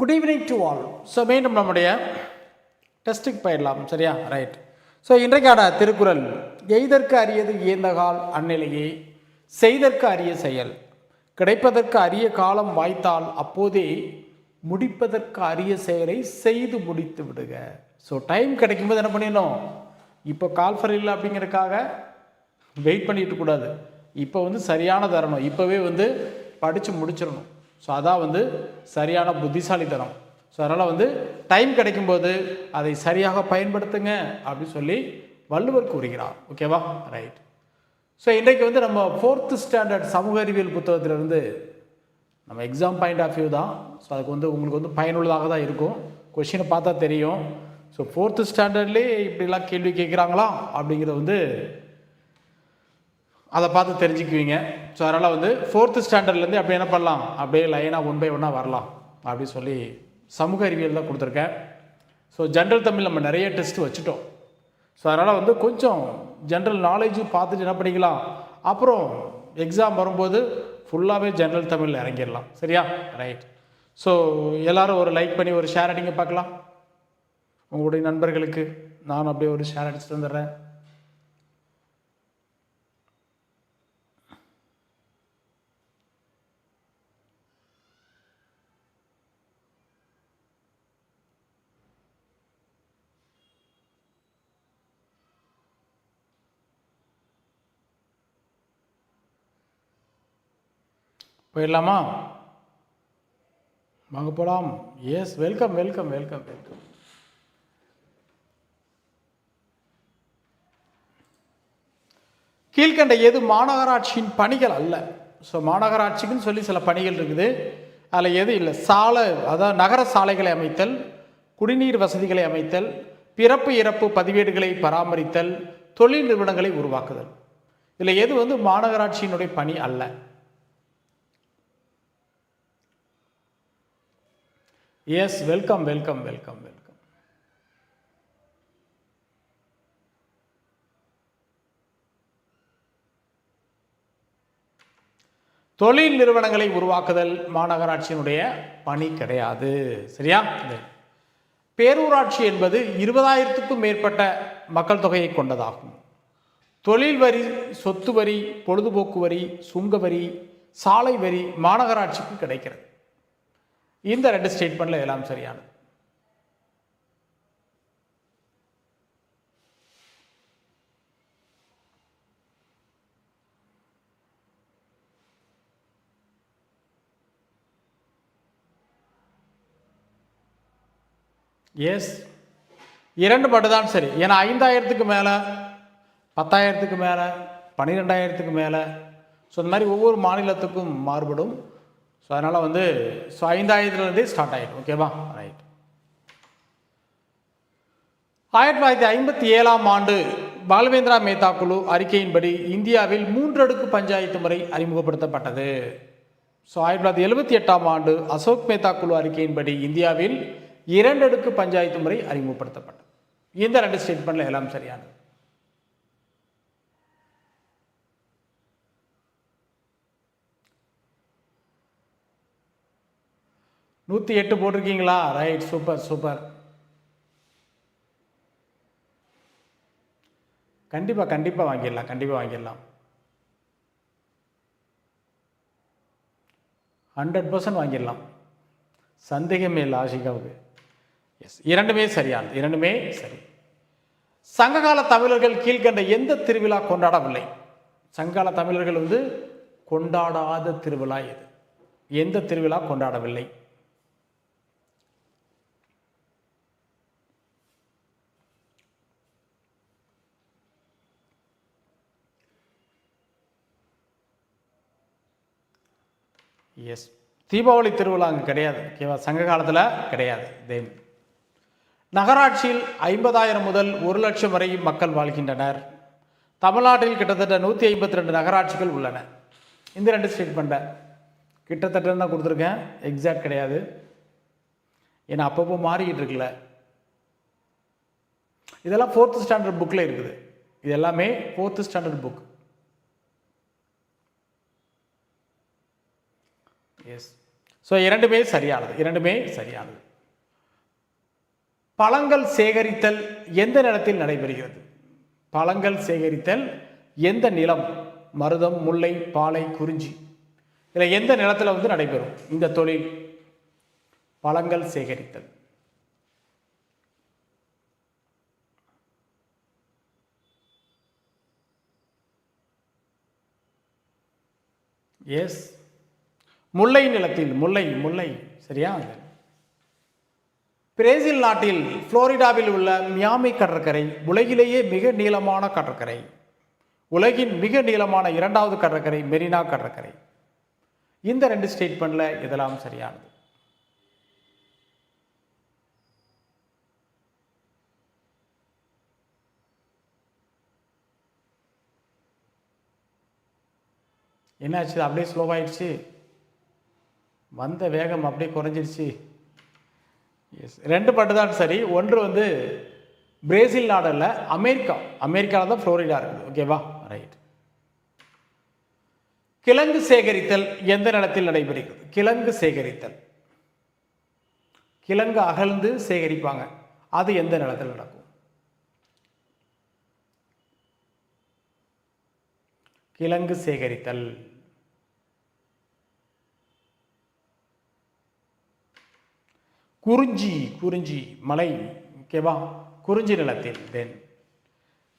Good evening to all so மீண்டும் நம்முடைய டெஸ்ட்டுக்கு போயிடலாம். சரியா? ரைட் ஸோ இன்றைக்கான திருக்குறள் எய்தற்கு அரியது இயந்தகால் அந்நிலையே செய்தற்கு அரிய செயல். கிடைப்பதற்கு அரிய காலம் வாய்த்தால் அப்போதே முடிப்பதற்கு அரிய செயலை செய்து முடித்து விடுக. ஸோ டைம் கிடைக்கும்போது என்ன பண்ணிடணும்? இப்போ கால்ஃபர் இல்லை அப்படிங்கிறதுக்காக வெயிட் பண்ணிட்டு கூடாது. இப்போ வந்து சரியான தரணும். இப்போவே வந்து படித்து முடிச்சிடணும். ஸோ அதான் வந்து சரியான புத்திசாலித்தனம். ஸோ அதனால் வந்து டைம் கிடைக்கும்போது அதை சரியாக பயன்படுத்துங்க அப்படின்னு சொல்லி வள்ளுவர் கூறுகிறார். ஓகேவா ரைட் ஸோ இன்றைக்கு வந்து நம்ம ஃபோர்த்து ஸ்டாண்டர்ட் சமூக அறிவியல் புத்தகத்திலிருந்து நம்ம எக்ஸாம் பாயிண்ட் ஆஃப் வியூ தான் ஸோ அதுக்கு வந்து உங்களுக்கு வந்து பயனுள்ளதாக தான் இருக்கும். கொஷினை பார்த்தா தெரியும். ஸோ ஃபோர்த்து ஸ்டாண்டர்ட்லேயே இப்படிலாம் கேள்வி கேட்குறாங்களா? அப்படிங்கிறத வந்து அதை பார்த்து தெரிஞ்சுக்குவீங்க. ஸோ அதனால் வந்து ஃபோர்த்து ஸ்டாண்டர்ட்லேருந்து அப்படியே என்ன பண்ணலாம்? அப்படியே லைனாக ஒன் பை ஒன்னாக வரலாம். அப்படின்னு சொல்லி சமூக அறிவியல் தான் கொடுத்துருக்கேன். ஸோ ஜென்ரல் தமிழ் நம்ம நிறைய டெஸ்ட் வச்சுட்டோம். ஸோ அதனால் வந்து கொஞ்சம் ஜென்ரல் நாலேஜும் பார்த்துட்டு என்ன பண்ணிக்கலாம்? அப்புறம் எக்ஸாம் வரும்போது ஃபுல்லாகவே ஜென்ரல் தமிழில் இறங்கிடலாம். சரியா? ரைட் ஸோ எல்லாரும் ஒரு லைக் பண்ணி ஒரு ஷேர் அடிங்க பார்க்கலாம். உங்களுடைய நண்பர்களுக்கு நான் அப்படியே ஒரு ஷேர் அடிச்சுட்டு வந்துடுறேன். போயிடலாமா? வாங்க போகலாம் yes welcome welcome welcome welcome கீழ்கண்ட எது மாநகராட்சியின் பணிகள் அல்ல. ஸோ மாநகராட்சிக்குன்னு சொல்லி சில பணிகள் இருக்குது. அதில் எது இல்லை. சாலை அதாவது நகர சாலைகளை அமைத்தல் குடிநீர் வசதிகளை அமைத்தல் பிறப்பு இறப்பு பதிவேடுகளை பராமரித்தல் தொழில் நிறுவனங்களை உருவாக்குதல். இதில் எது வந்து மாநகராட்சியினுடைய பணி அல்ல. Yes welcome welcome welcome welcome தொழில் நிறுவனங்களை உருவாக்குதல் மாநகராட்சியினுடைய பணி கிடையாது. சரியா? பேரூராட்சி என்பது இருபதாயிரத்துக்கும் மேற்பட்ட மக்கள் தொகையை கொண்டதாகும். தொழில் வரி சொத்து வரி பொழுதுபோக்கு வரி சுங்க வரி சாலை வரி மாநகராட்சிக்கு கிடைக்கிறது. இந்த ரெண்டு ஸ்டேட்மெண்ட்ல எல்லாம் சரியானது. எஸ் இரண்டு மட்டும்தான் சரி. ஏன்னா ஐந்தாயிரத்துக்கு மேலே பத்தாயிரத்துக்கு மேலே பன்னிரெண்டாயிரத்துக்கு மேலே. ஸோ இந்த மாதிரி ஒவ்வொரு மாநிலத்துக்கும் மாறுபடும். ஸோ அதனால் வந்து ஸோ ஐந்தாயிரத்துலேருந்தே ஸ்டார்ட் ஆகிடும் ஓகேவா ரைட் ஆயிரத்தி தொள்ளாயிரத்தி ஐம்பத்தி ஏழாம் ஆண்டு பாலவேந்திரா மேத்தா குழு அறிக்கையின்படி இந்தியாவில் மூன்றடுக்கு பஞ்சாயத்து முறை அறிமுகப்படுத்தப்பட்டது. ஸோ ஆயிரத்தி தொள்ளாயிரத்தி எழுபத்தி எட்டாம் ஆண்டு அசோக் மேத்தா குழு அறிக்கையின்படி இந்தியாவில் இரண்டடுக்கு பஞ்சாயத்து முறை அறிமுகப்படுத்தப்பட்டது. இந்த ரெண்டு ஸ்டேட்மெண்ட்டில் எல்லாம் சரியானது. நூற்றி எட்டு போட்டிருக்கீங்களா? ரைட் சூப்பர் சூப்பர் கண்டிப்பாக கண்டிப்பாக வாங்கிடலாம் கண்டிப்பாக வாங்கிடலாம். ஹண்ட்ரட் பர்சன்ட் வாங்கிடலாம். சந்தேகமே இல்லை ஆஷிகாவுக்கு. எஸ் இரண்டுமே சரியானது இரண்டுமே சரி. சங்ககால தமிழர்கள் கீழ்கண்ட எந்த திருவிழா கொண்டாடவில்லை? சங்ககால தமிழர்கள் வந்து கொண்டாடாத திருவிழா எது? எந்த திருவிழா கொண்டாடவில்லை? எஸ் தீபாவளி திருவிழா அங்கே கிடையாது. ஓகேவா? சங்க காலத்தில் கிடையாது. தேம். நகராட்சியில் ஐம்பதாயிரம் முதல் ஒரு லட்சம் வரை மக்கள் வாழ்கின்றனர். தமிழ்நாட்டில் கிட்டத்தட்ட நூற்றி ஐம்பத்தி ரெண்டு நகராட்சிகள் உள்ளன. இந்த ரெண்டு ஸ்டேட்மெண்ட்டை கிட்டத்தட்ட தான் கொடுத்துருக்கேன். எக்ஸாக்ட் கிடையாது. ஏன்னா அப்பப்போ மாறிக்கிட்டு இருக்குல்ல. இதெல்லாம் ஃபோர்த்து ஸ்டாண்டர்ட் புக்கில் இருக்குது. இது எல்லாமே fourth standard book yes so இரண்டுமே சரியானது இரண்டுமே சரியானது. பழங்கள் சேகரித்தல் எந்த நிலத்தில் நடைபெறுகிறது? பழங்கள் சேகரித்தல் எந்த நிலம்? மருதம் முல்லை பாலை குறிஞ்சி. இதில் எந்த நிலத்தில் வந்து நடைபெறும்? இந்த தொழில். பழங்கள் சேகரித்தல். எஸ் முல்லை நிலத்தில் முல்லை முல்லை சரியா? பிரேசில் நாட்டில் புளோரிடாவில் உள்ள மியாமி கடற்கரை உலகிலேயே மிக நீளமான கடற்கரை. உலகின் மிக நீளமான இரண்டாவது கடற்கரை மெரினா கடற்கரை. இந்த ரெண்டு ஸ்டேட்மெண்ட்டில் இதெல்லாம் சரியானது. என்னாச்சு? அப்படியே ஸ்லோவாயிடுச்சு வந்த வேகம் அப்படியே குறைஞ்சிருச்சு. எஸ் ரெண்டு பாட்டு தான் சரி. ஒன்று வந்து பிரேசில் நாடு இல்லை அமெரிக்கா. அமெரிக்காவில் தான் ஃப்ளோரிடா இருக்குது. ஓகேவா ரைட் கிழங்கு சேகரித்தல் எந்த நிலத்தில் நடைபெறுகிறது? கிழங்கு சேகரித்தல். கிழங்கு அகழ்ந்து சேகரிப்பாங்க. அது எந்த நிலத்தில் நடக்கும்? கிழங்கு சேகரித்தல். குறிஞ்சி குறிஞ்சி மலை ஓகேவா குறிஞ்சி நிலத்தில் தென்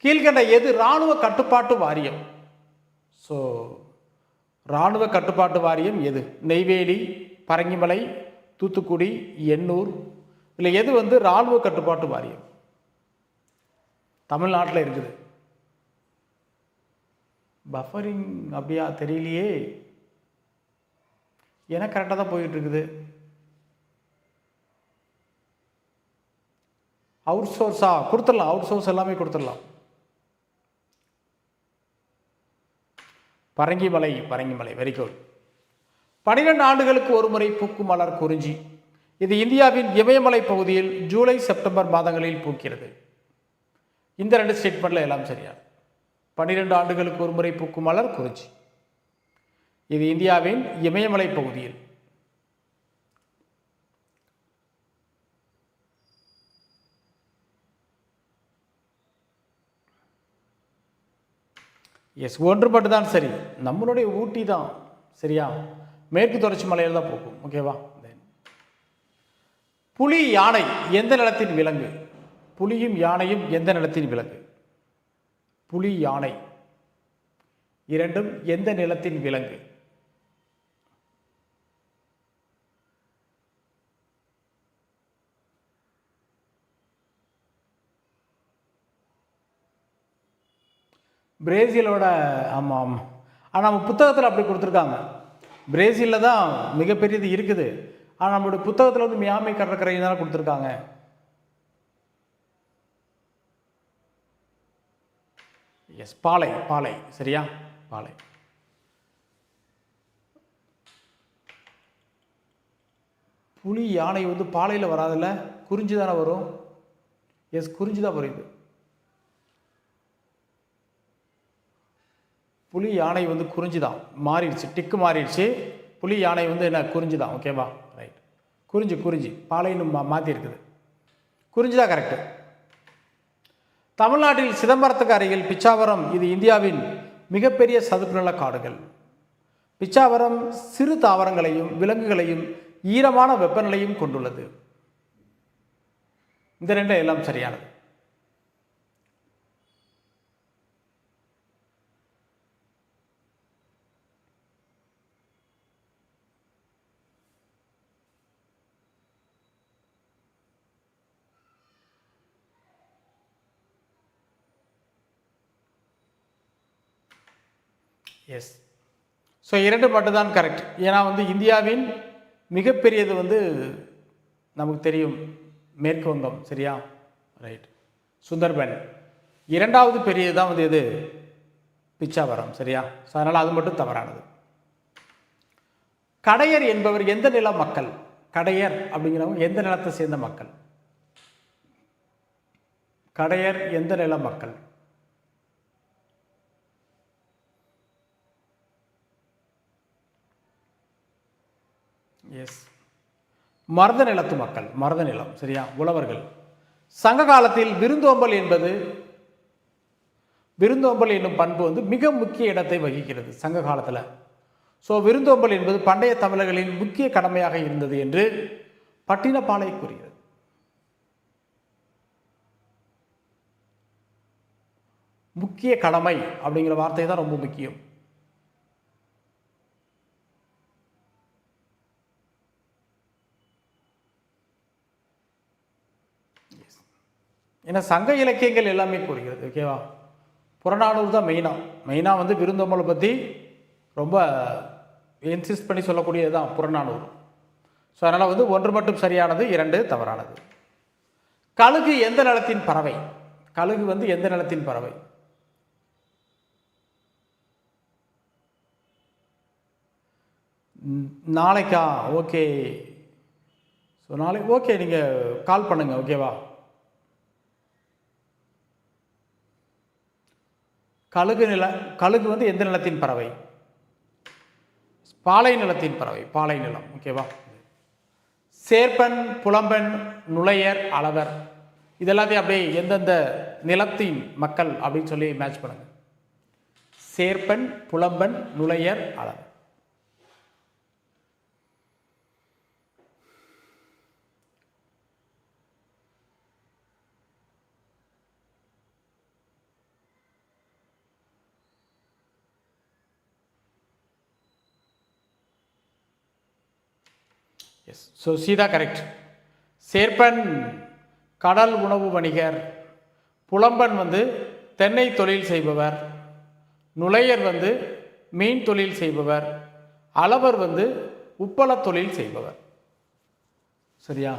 கீழ்கண்ட எது? இராணுவ கட்டுப்பாட்டு வாரியம். ஸோ இராணுவ கட்டுப்பாட்டு வாரியம் எது? நெய்வேலி பரங்கிமலை தூத்துக்குடி எண்ணூர். இல்லை எது வந்து இராணுவ கட்டுப்பாட்டு வாரியம்? தமிழ்நாட்டில் இருக்குது. பஃபரிங் அப்படியா தெரியலையே. ஏன்னா கரெக்டாக தான் போயிட்டு அவுட் சோர்ஸா கொடுத்துடலாம். அவுட் சோர்ஸ் எல்லாமே கொடுத்துடலாம். பரங்கிமலை பரங்கிமலை வெரி குட் பனிரெண்டு ஆண்டுகளுக்கு ஒரு முறை பூக்கும் மலர் குறிஞ்சி. இது இந்தியாவின் இமயமலை பகுதியில் ஜூலை செப்டம்பர் மாதங்களில் பூக்கிறது. இந்த ரெண்டு ஸ்டேட்மெண்ட்டில் எல்லாம் சரியா? பன்னிரெண்டு ஆண்டுகளுக்கு ஒரு முறை பூக்கும் மலர் குறிஞ்சி. இது இந்தியாவின் இமயமலை பகுதியில். எஸ் ஒன்றுபட்டு தான் சரி. நம்மளுடைய ஊட்டி தான் சரியா? மேற்கு தொடர்ச்சி மலையில் தான் போகும். ஓகேவா புலி யானை எந்த நிலத்தின் விலங்கு? புலியும் யானையும் எந்த நிலத்தின் விலங்கு? புலி யானை. இரண்டும் எந்த நிலத்தின் விலங்கு? பிரேசிலோட ஆமாம் ஆமாம் ஆனால் நம்ம புத்தகத்தில் அப்படி கொடுத்துருக்காங்க. பிரேசிலில் தான் மிகப்பெரியது இருக்குது. ஆனால் நம்மளுடைய புத்தகத்தில் வந்து மியாமை கடற்கரை தான் கொடுத்துருக்காங்க. எஸ் பாலை பாலை. சரியா? பாலை. புலி யானை வந்து பாலையில் வராதில்ல? குறிஞ்சி தானே வரும்? எஸ் குறிஞ்சி தான் வருது புலி யானை வந்து குறிஞ்சி தான் மாறிடுச்சு டிக்கு மாறிடுச்சு. புலி யானை வந்து என்ன குறிஞ்சி தான் ஓகேவா ரைட் குறிஞ்சி குறிஞ்சி. பாலைன்னு மா மாற்றி இருக்குது குறிஞ்சி தான் கரெக்டு தமிழ்நாட்டில் சிதம்பரத்துக்கு அருகில் பிச்சாவரம் இது இந்தியாவின் மிகப்பெரிய சதுப்பு நில காடுகள். பிச்சாவரம் சிறு தாவரங்களையும் விலங்குகளையும் ஈரமான வெப்பநிலையும் கொண்டுள்ளது. இந்த ரெண்டு எல்லாம் சரியானது. எஸ் ஸோ இரண்டு மட்டும்தான் கரெக்ட் ஏன்னா வந்து இந்தியாவின் மிகப்பெரியது வந்து நமக்கு தெரியும் மேற்கு வங்கம் சரியா? ரைட் சுந்தர்பன். இரண்டாவது பெரியது தான் வந்து எது? பிச்சாவரம் சரியா? ஸோ அதனால் அது மட்டும் தவறானது. கடையர் என்பவர் எந்த நில மக்கள்? கடையர் அப்படிங்கிறவங்க எந்த நிலத்தை சேர்ந்த மக்கள்? கடையர் எந்த நில மக்கள்? எஸ் மருத நிலத்து மக்கள் மருத நிலம் சரியா? உழவர்கள். சங்க காலத்தில் விருந்தோம்பல் என்பது விருந்தோம்பல் என்னும் பண்பு வந்து மிக முக்கிய இடத்தை வகிக்கிறது சங்க காலத்தில். ஸோ விருந்தோம்பல் என்பது பண்டைய தமிழர்களின் முக்கிய கடமையாக இருந்தது என்று பட்டினப்பாலை கூறுகிறது. முக்கிய கடமை அப்படிங்கிற வார்த்தை தான் ரொம்ப முக்கியம். ஏன்னா சங்க இலக்கியங்கள் எல்லாமே கூறுகிறது ஓகேவா புறநானூறு தான் மெயினாக மெயினாக வந்து விருந்தோம்பலை பற்றி ரொம்ப இன்சிஸ்ட் பண்ணி சொல்லக்கூடியது தான் புறநானூறு. ஸோ அதனால் வந்து ஒன்று மட்டும் சரியானது இரண்டு தவறானது. கழுகு எந்த நிலத்தின் பறவை? கழுகு வந்து எந்த நிலத்தின் பறவை? நாளைக்கா? ஓகே ஸோ நாளைக்கு ஓகே நீங்கள் கால் பண்ணுங்கள் ஓகேவா கழுகு நில கழுகு வந்து எந்த நிலத்தின் பறவை? பாலை நிலத்தின் பறவை பாலை நிலம் ஓகேவா சேர்ப்பன் புலம்பன் நுழையர் அளவர். இதெல்லாத்தையும் அப்படியே எந்தெந்த நிலத்தின் மக்கள் அப்படின்னு சொல்லி மேட்ச் பண்ணுங்க. சேர்ப்பன் புலம்பன் நுழையர் அளவர். எஸ் ஸோ சீதா கரெக்ட் சேர்ப்பன் கடல் உணவு வணிகர் புலம்பன் வந்து தென்னை தொழில் செய்பவர் நுழையர் வந்து மீன் தொழில் செய்பவர் அளவர் வந்து உப்பள தொழில் செய்பவர் சரியா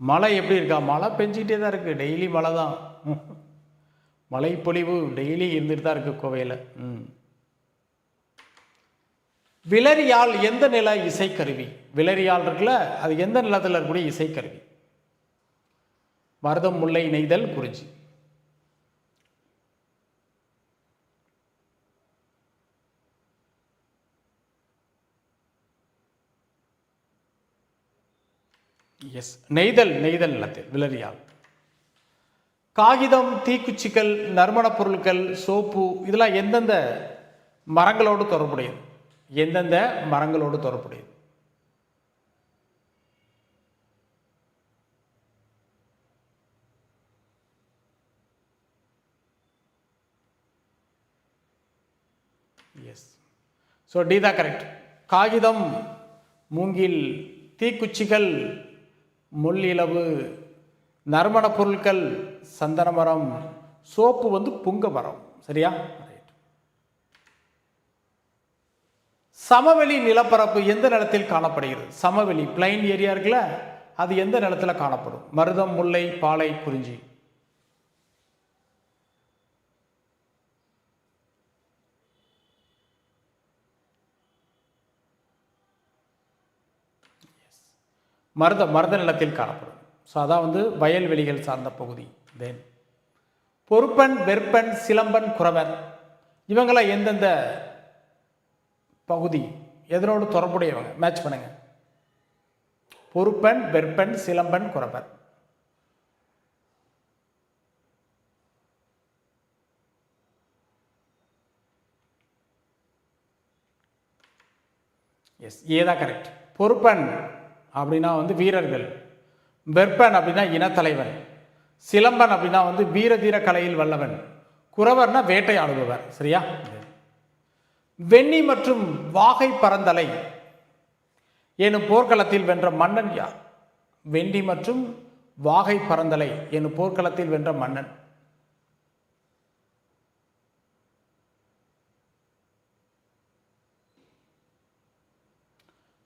மழை எப்படி இருக்கா மழை பெஞ்சிக்கிட்டே தான் இருக்குது டெய்லி மழை தான் மழை பொழிவு டெய்லி இருந்துட்டு தான் இருக்குது கோவையில் ம் விலரியால் எந்த நில இசைக்கருவி? விலரியால் இருக்குல்ல அது எந்த நிலத்தில் இருக்கக்கூடிய இசைக்கருவி? மருதம் முல்லை நெய்தல் குறிஞ்சி. எஸ் நெய்தல் நெய்தல் நிலத்தில் விலரியால் காகிதம் தீக்குச்சிகள் நறுமணப் பொருட்கள் சோப்பு இதெல்லாம் எந்தெந்த மரங்களோடு தொடர்புடையது? எந்தெந்த மரங்களோடு தொடர்புடையது? எஸ் ஸோ டி தான் கரெக்ட் காகிதம் மூங்கில் தீக்குச்சிகள் முள்ளிலவு நறுமணப் பொருட்கள் சந்தன மரம் சோப்பு வந்து புங்க மரம். சரியா ரைட் சமவெளி நிலப்பரப்பு எந்த நிலத்தில் காணப்படுகிறது? சமவெளி பிளைன் ஏரியா இருக்குல்ல அது எந்த நிலத்தில் காணப்படும்? மருதம் முல்லை பாலை குறிஞ்சி. மருத மருத நிலத்தில் காணப்படும். ஸோ அதான் வந்து வயல்வெளிகள் சார்ந்த பகுதி. தென் பொறுப்பன் வெற்பன் சிலம்பன் குறவர் இவங்களாம் எந்தெந்த பகுதி. எதனோடு தொடர்புடையவங்க? மேட்ச் பண்ணுங்க. பொறுப்பன் வெற்பெண் சிலம்பன் குறவர் எஸ் ஏதான் கரெக்ட் பொறுப்பன் அப்படின்னா வந்து வீரர்கள். வெற்பன் அப்படின்னா இனத்தலைவன். சிலம்பன் அப்படின்னா வந்து வீரதீர கலையில் வல்லவன். குறவர்னா வேட்டையாடுபவர். சரியா? வெண்ணி மற்றும் வாகை பரந்தலை எனும் போர்க்களத்தில் வென்ற மன்னன் யார்? வெண்ணி மற்றும் வாகை பரந்தலை எனும் போர்க்களத்தில் வென்ற மன்னன்.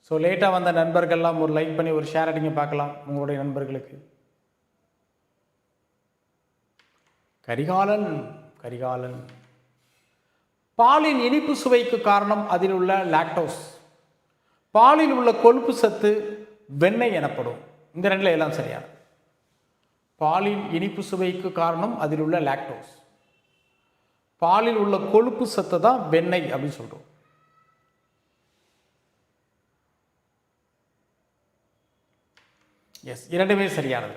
ஸோ லேட்டாக வந்த நண்பர்கள்லாம் ஒரு லைக் பண்ணி ஒரு ஷேர் அடிங்க பார்க்கலாம் உங்களுடைய நண்பர்களுக்கு. கரிகாலன் கரிகாலன். பாலின் இனிப்பு சுவைக்கு காரணம் அதில் உள்ள லாக்டோஸ் பாலில் உள்ள கொழுப்பு சத்து வெண்ணெய் எனப்படும். இந்த ரெண்டில் எல்லாம் சரியான பாலின் இனிப்பு சுவைக்கு காரணம் அதில் உள்ள லாக்டோஸ் பாலில் உள்ள கொழுப்பு சத்து தான் வெண்ணெய் அப்படின்னு சொல்கிறோம் எஸ் இரண்டுமே சரியானது.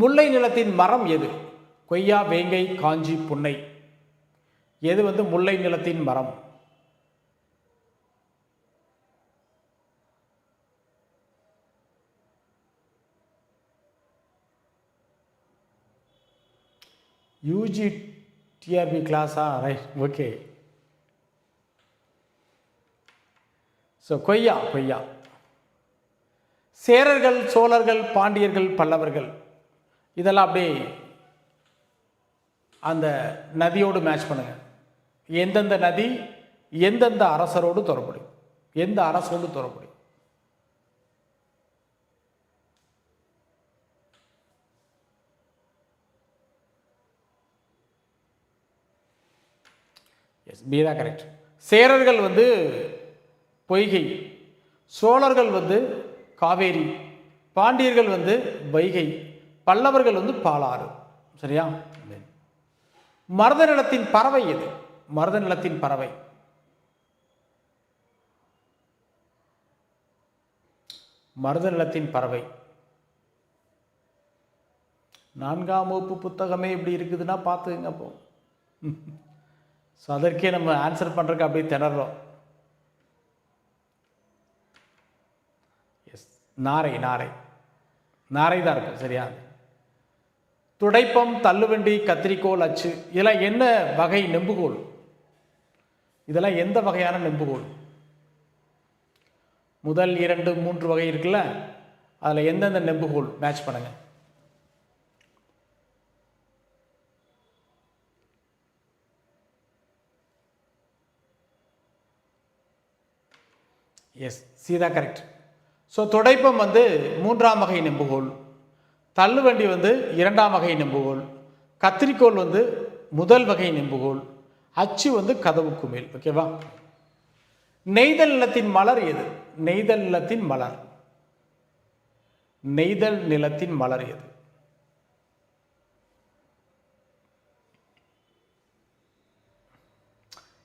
முல்லை நிலத்தின் மரம் எது? கொய்யா வேங்கை காஞ்சி புன்னை. எது வந்து முல்லை நிலத்தின் மரம்? யூஜி டிஆர்பி கிளாஸா ரைட் ஓகே ஸோ கொய்யா கொய்யா. சேரர்கள் சோழர்கள் பாண்டியர்கள் பல்லவர்கள். இதெல்லாம் அப்படியே அந்த நதியோடு மேட்ச் பண்ணுங்க. எந்தெந்த நதி எந்தெந்த அரசரோடு தொடர்புடையும். எந்த அரசோடு தொடர்புடையும். எஸ் பி தான் கரெக்ட் சேரர்கள் வந்து பொய்கை சோழர்கள் வந்து காவேரி பாண்டியர்கள் வந்து வைகை பல்லவர்கள் வந்து பாலாறு. சரியா? மருத நிலத்தின் பறவை எது? மருத நிலத்தின் பறவை. மருத நிலத்தின் பறவை. நான்காம் வகுப்பு புத்தகமே இப்படி இருக்குதுன்னா பார்த்துங்க அப்போ. ஸோ அதற்கே நம்ம ஆன்சர் பண்ணுறதுக்கு அப்படியே திணறோம் எஸ் நாரை நாரை. நாரை தான் இருக்கும் சரியா? துடைப்பம் தள்ளுவண்டி கத்திரிக்கோல் அச்சு. இதெல்லாம் என்ன வகை நெம்புகோல் இதெல்லாம் எந்த வகையான நெம்புகோல் முதல் இரண்டு மூன்று வகை இருக்குல்ல? அதில் எந்தெந்த நெம்புகோல் மேட்ச் பண்ணுங்க. எஸ் சீதா கரெக்ட் ஸோ துடைப்பம் வந்து மூன்றாம் வகை நெம்புகோல் தள்ளுவண்டி வந்து இரண்டாம் வகை நெம்புகோல் கத்திரிக்கோள் வந்து முதல் வகை நெம்புகோல் அச்சு வந்து கதவுக்கு மேல் ஓகேவா நெய்தல் நிலத்தின் மலர் எது? நெய்தல் நிலத்தின் மலர். நெய்தல் நிலத்தின் மலர் எது?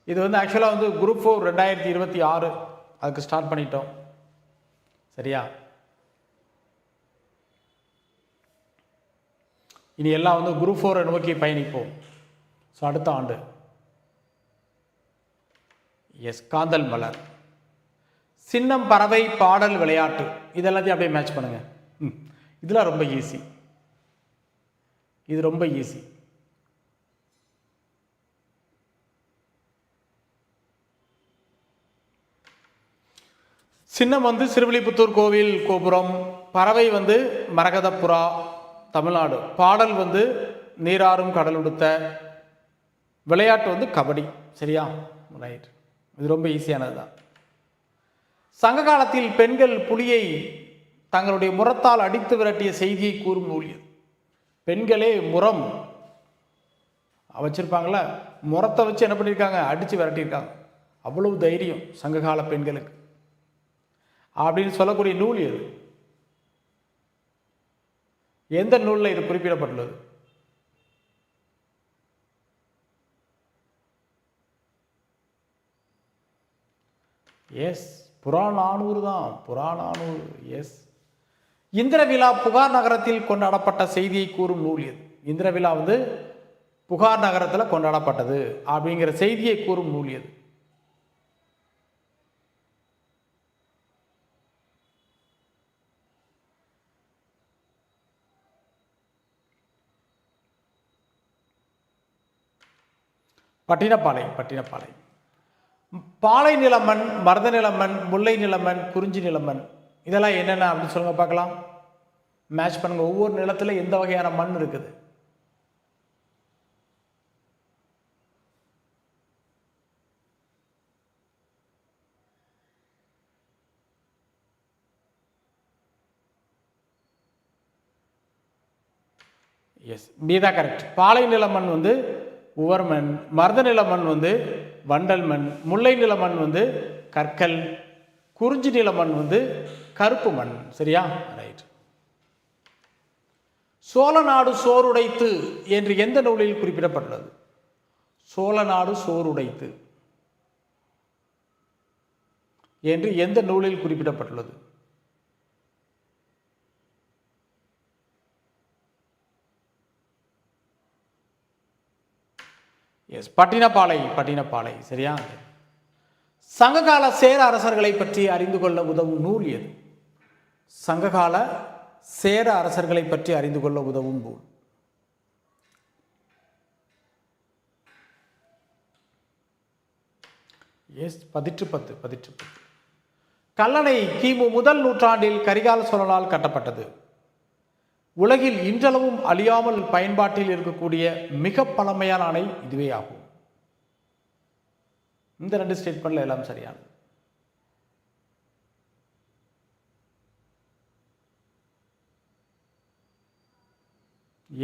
இது வந்து ஆக்சுவலாக வந்து குரூப் ஃபோர் ரெண்டாயிரத்தி இருபத்தி ஆறு அதுக்கு ஸ்டார்ட் பண்ணிட்டோம். சரியா? இனி எல்லாம் வந்து குரூப் ஃபோரை நோக்கி பயணிப்போம். ஸோ அடுத்த ஆண்டு. எஸ் காந்தல் மலர். சின்னம் பறவை பாடல் விளையாட்டு. இதெல்லாத்தையும் அப்படியே மேட்ச் பண்ணுங்க. ம். இதெல்லாம் ரொம்ப ஈஸி இது ரொம்ப ஈஸி சின்னம் வந்து சிறுவில்லிபுத்தூர் கோவில் கோபுரம். பறவை வந்து மரகதப்புறா. தமிழ்நாடு. பாடல் வந்து நீராறும் கடல் உடுத்த விளையாட்டு வந்து கபடி. சரியா? ரைட் இது ரொம்ப ஈஸியானது தான் சங்க காலத்தில் பெண்கள் புலியை தங்களுடைய முரத்தால் அடித்து விரட்டிய செய்தியை கூறும் நூல் இது பெண்களே முறம் வச்சுருப்பாங்களே முரத்தை வச்சு என்ன பண்ணியிருக்காங்க? அடித்து விரட்டியிருக்காங்க. அவ்வளவு தைரியம் சங்ககால பெண்களுக்கு. அப்படின்னு சொல்லக்கூடிய நூல் எது? எந்த நூலில் இது குறிப்பிடப்பட்டுள்ளது? எஸ் புறாநானூறு தான். புறாநானூறு எஸ். இந்திரவிழா புகார் நகரத்தில் கொண்டாடப்பட்ட செய்தியை கூறும் நூல் இது இந்திரவிழா வந்து புகார் நகரத்தில் கொண்டாடப்பட்டது அப்படிங்கிற செய்தியை கூறும் நூல் எது? பட்டினப்பாலை பட்டினப்பாலை பாலை நிலமன் மருத நிலமன் முல்லை நிலமன் குறிஞ்சி நிலமன் இதெல்லாம் என்னென்ன அப்படின்னு சொல்லுங்க பார்க்கலாம். மேட்ச் பண்ணுங்க. ஒவ்வொரு நிலத்துல எந்த வகையான மண் இருக்குது? எஸ் மீதா கரெக்ட் பாலை நிலமன் வந்து உவர் மண் மருத நில மண் வந்து வண்டல் மண் முல்லை நில மண் வந்து கற்கள் குறிஞ்சி நில மண் வந்து கருப்பு மண். சரியா? ரைட் சோழ நாடு சோறுடைத்து என்று எந்த நூலில் குறிப்பிடப்பட்டுள்ளது? சோழ நாடு சோறுடைத்து என்று எந்த நூலில் குறிப்பிடப்பட்டுள்ளது? எஸ் பட்டினப்பாலை பட்டினப்பாலை சரியா? சங்ககால சேர அரசர்களை பற்றி அறிந்து கொள்ள உதவும் நூல் எது? சங்ககால சேர அரசர்களை பற்றி அறிந்து கொள்ள உதவும் நூல். எஸ் பதிற்று பத்து பதிற்று பத்து. கல்லணை கிமு முதல் நூற்றாண்டில் கரிகால சோழனால் கட்டப்பட்டது. உலகில் இன்றளவும் அழியாமல் பயன்பாட்டில் இருக்கக்கூடிய மிக பழமையான அணை இதுவே ஆகும். இந்த ரெண்டு ஸ்டேட்மெண்ட்ல எல்லாம் சரியானது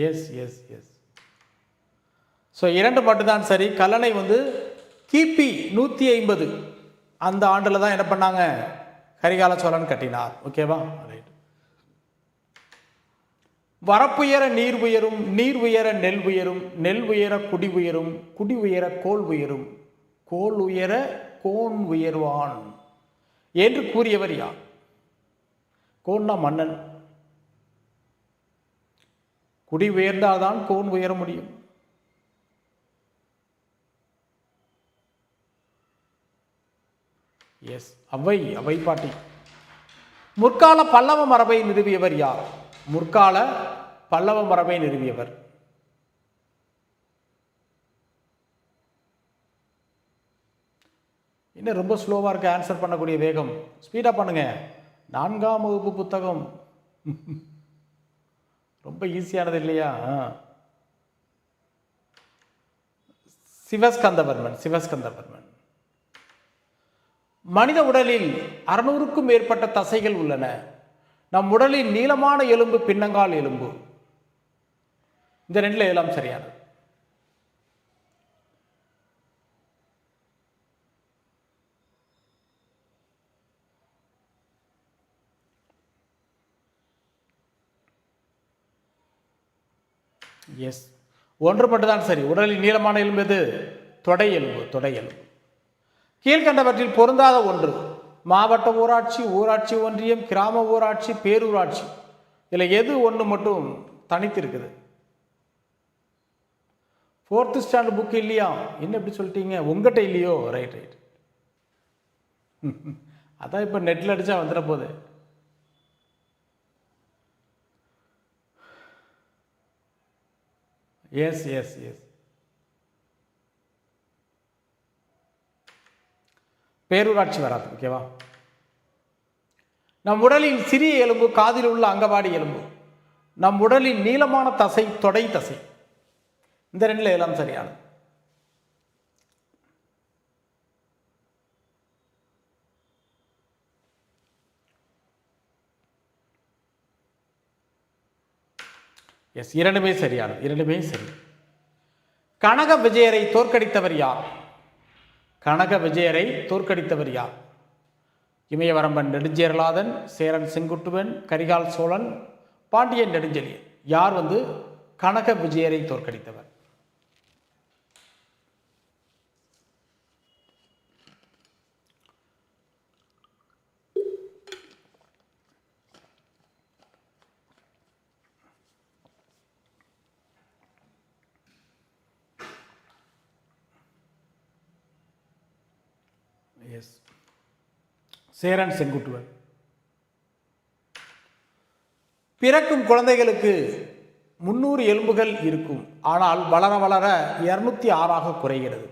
எஸ் எஸ் எஸ் ஸோ இரண்டு மட்டும்தான் சரி. கல்லணை வந்து கிபி நூற்றி ஐம்பது. அந்த ஆண்டில் தான் என்ன பண்ணாங்க? கரிகால சோழன் கட்டினார். ஓகேவா ரைட் வரப்புயர நீர் உயரும் நீர் உயர நெல் உயரும் நெல் உயர குடி உயரும் குடி உயர கோல் உயரும். கோல் உயர கோன் உயர்வான். என்று கூறியவர் யார்? கோன்னா மன்னன். குடி உயர்ந்தால்தான் கோன் உயர முடியும். எஸ் அவை அவை பாட்டி. முற்கால பல்லவ மரபை நிறுவியவர் யார்? முற்கால பல்லவ மரபை நிறுவியவர். இன்னும் ரொம்ப ஸ்லோவாக இருக்க ஆன்சர் பண்ணக்கூடிய வேகம். ஸ்பீடாக பண்ணுங்க. நான்காம் வகுப்பு புத்தகம். ரொம்ப ஈஸியானது இல்லையா? ஆ. சிவஸ்கந்தவர்மன் சிவஸ்கந்தவர்மன். மனித உடலில் அறுநூறுக்கும் மேற்பட்ட தசைகள் உள்ளன. நம் உடலின் நீளமான எலும்பு பின்னங்கால் எலும்பு. இந்த ரெண்டில் எல்லாம் சரியானது. எஸ் ஒன்று மட்டும்தான் சரி. உடலின் நீளமான எலும்பு எது? தொடை எலும்பு தொடை எலும்பு. கீழ்கண்டவற்றில் பொருந்தாத ஒன்று. மாவட்ட ஊராட்சி ஊராட்சி ஒன்றியம் கிராம ஊராட்சி பேரூராட்சி. இதில் எது ஒன்று மட்டும் தனித்து இருக்குது ஃபோர்த்து ஸ்டாண்டர்ட் புக் இல்லையா? என்ன எப்படி சொல்லிட்டீங்க? உங்ககிட்ட இல்லையோ? ரைட் ரைட் அதான் இப்போ நெட்டில் அடித்தா வந்துட போகுது. எஸ் எஸ் எஸ் பேரூராட்சி வராது ஓகேவா நம் உடலின் சிறிய எலும்பு காதில் உள்ள அங்கவாடி எலும்பு. நம் உடலின் நீளமான தசை தொடை தசை. இந்த ரெண்டில் எல்லாம் சரியானது. எஸ் இரண்டுமே சரியானது இரண்டுமே சரி. கனக விஜயரை தோற்கடித்தவர் யார்? கனக விஜயரை தோற்கடித்தவர் யார்? இமயவரம்பன் நெடுஞ்சேரலாதன் சேரன் செங்குட்டுவன் கரிகால் சோழன் பாண்டியன் நெடுஞ்செழியன். யார் வந்து கனக விஜயரை தோற்கடித்தவர்? எஸ் சேரன் செங்குட்டுவன் பிறக்கும் குழந்தைகளுக்கு முன்னூறு எலும்புகள் இருக்கும். ஆனால் வளர வளர இரநூத்தி ஆறாக குறைகிறது.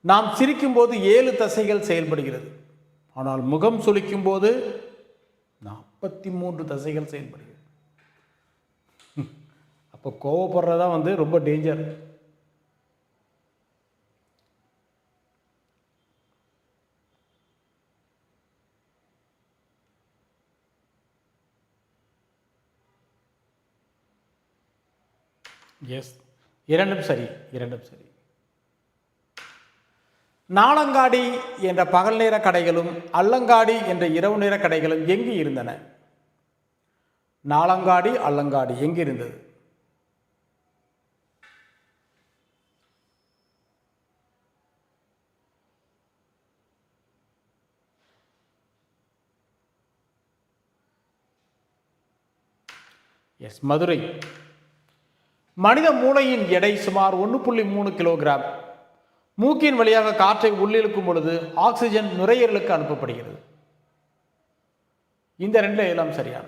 நாம் சிரிக்கும்போது ஏழு தசைகள் செயல்படுகிறது. ஆனால் முகம் சுளிக்கும் போது நாற்பத்தி மூன்று தசைகள் செயல்படுகிறது. அப்போ கோவப்படுறதா வந்து ரொம்ப டேஞ்சர் எஸ் இரண்டும் சரி இரண்டும் சரி. நாளங்காடி என்ற பகல் நேர கடைகளும் அல்லங்காடி என்ற இரவு நேர கடைகளும் எங்கு இருந்தன? நாளங்காடி அல்லங்காடி எங்கு இருந்தது? எஸ் மதுரை. மனித மூளையின் எடை சுமார் ஒன்று புள்ளி மூணு கிலோகிராம். மூக்கின் வழியாக காற்றை உள்ளிழுக்கும் பொழுது ஆக்சிஜன் நுரையீரலுக்கு அனுப்பப்படுகிறது. இந்த ரெண்டு எல்லாம் சரியான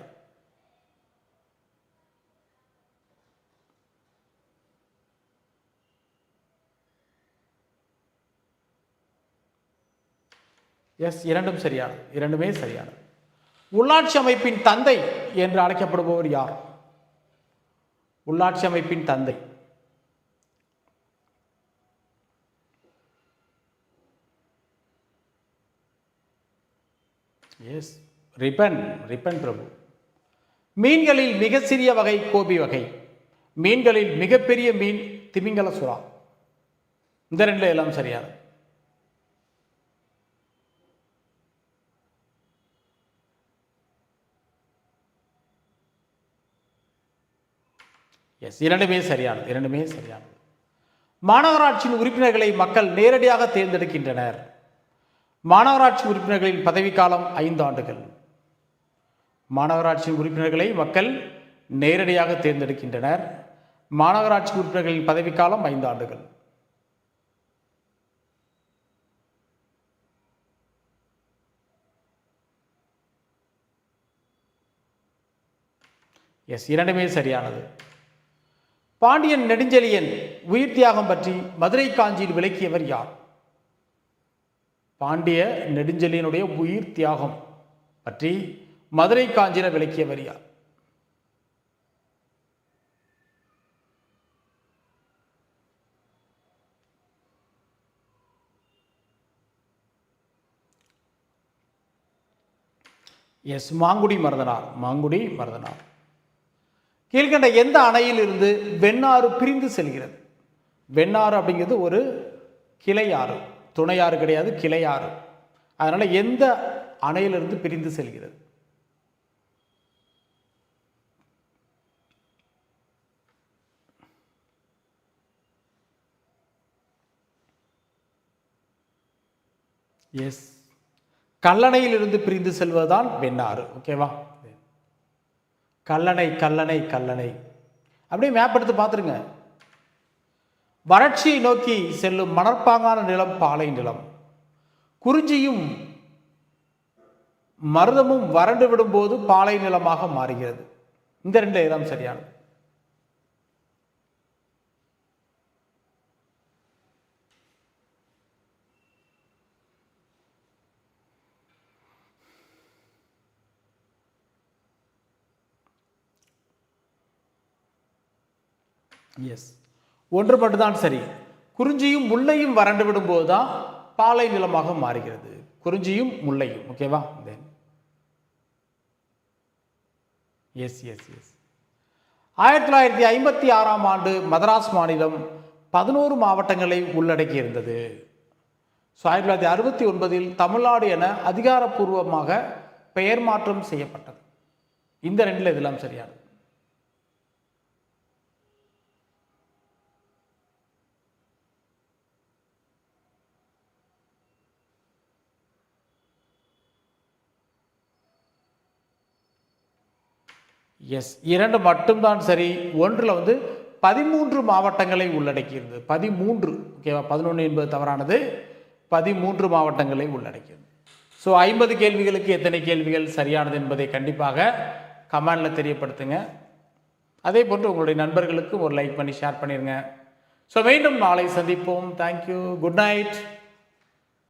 எஸ் இரண்டும் சரியானது. இரண்டுமே சரியானது. உள்ளாட்சி அமைப்பின் தந்தை என்று அழைக்கப்படுபவர் யார்? உள்ளாட்சி அமைப்பின் தந்தை. எஸ் ரிப்பன் ரிப்பன் பிரபு மீன்களில் மிக சிறிய வகை கோபி வகை. மீன்களில் மிகப்பெரிய மீன் திமிங்கல சுறா. இந்த ரெண்டுல எல்லாம் சரியானது. எஸ் இரண்டுமே சரியானது இரண்டுமே சரியானது. மாநகராட்சியின் உறுப்பினர்களை மக்கள் நேரடியாக தேர்ந்தெடுக்கின்றனர். மாநகராட்சி உறுப்பினர்களின் பதவிக்காலம் ஐந்து ஆண்டுகள். மாநகராட்சி உறுப்பினர்களை மக்கள் நேரடியாக தேர்ந்தெடுக்கின்றனர். மாநகராட்சி உறுப்பினர்களின் பதவிக்காலம் ஐந்து ஆண்டுகள். எஸ் இரண்டுமே சரியானது. பாண்டியன் நெடுஞ்செழியன் உயிர் தியாகம் பற்றி மதுரை காஞ்சியில் விளக்கியவர் யார்? பாண்டிய நெடுஞ்செழியனுடைய உயிர் தியாகம் பற்றி மதுரை காஞ்சியில் விளக்கியவர் யார்? எஸ் மாங்குடி மருதனார். மாங்குடி மருதனார். கீழ்கண்ட எந்த அணையிலிருந்து வெண்ணாறு பிரிந்து செல்கிறது? வெண்ணாறு அப்படிங்கிறது ஒரு கிளையாறு. துணையாறு கிடையாது கிளையாறு. அதனால் எந்த அணையிலிருந்து பிரிந்து செல்கிறது? எஸ் கல்லணையிலிருந்து பிரிந்து செல்வதுதான் வெண்ணாறு. ஓகேவா கல்லணை கல்லணை கல்லணை. அப்படியே மேப் எடுத்து பார்த்துருங்க. வறட்சியை நோக்கி செல்லும் மணற்பாங்கான நிலம் பாலை நிலம். குறிஞ்சியும் மருதமும் வறண்டு விடும்போது பாலை நிலமாக மாறுகிறது. இந்த ரெண்டு இடம் சரியானது. எஸ் ஒன்றுபட்டு தான் சரி. குறிஞ்சியும் முல்லையும் வறண்டு விடும்போது தான் பாலை நிலமாக மாறுகிறது. குறிஞ்சியும் முல்லையும் ஓகேவா தென் எஸ் எஸ் எஸ் ஆயிரத்தி தொள்ளாயிரத்தி ஐம்பத்தி ஆறாம் ஆண்டு மதராஸ் மாநிலம் பதினோரு மாவட்டங்களை உள்ளடக்கி இருந்தது. ஸோ ஆயிரத்தி தொள்ளாயிரத்தி அறுபத்தி ஒன்பதில் தமிழ்நாடு என அதிகாரப்பூர்வமாக பெயர் மாற்றம் செய்யப்பட்டது. இந்த ரெண்டில் இதெல்லாம் சரியானது. எஸ் இரண்டு மட்டும்தான் சரி. ஒன்றில் வந்து பதிமூன்று மாவட்டங்களை உள்ளடக்கியிருந்தது. பதிமூன்று ஓகேவா பதினொன்று என்பது தவறானது. பதிமூன்று மாவட்டங்களை உள்ளடக்கியது. ஸோ ஐம்பது கேள்விகளுக்கு எத்தனை கேள்விகள் சரியானது என்பதை கண்டிப்பாக கமெண்டில் தெரியப்படுத்துங்க. அதே போன்று உங்களுடைய நண்பர்களுக்கு ஒரு லைக் பண்ணி ஷேர் பண்ணிடுங்க ஸோ மீண்டும் நாளை சந்திப்போம். Thank you good night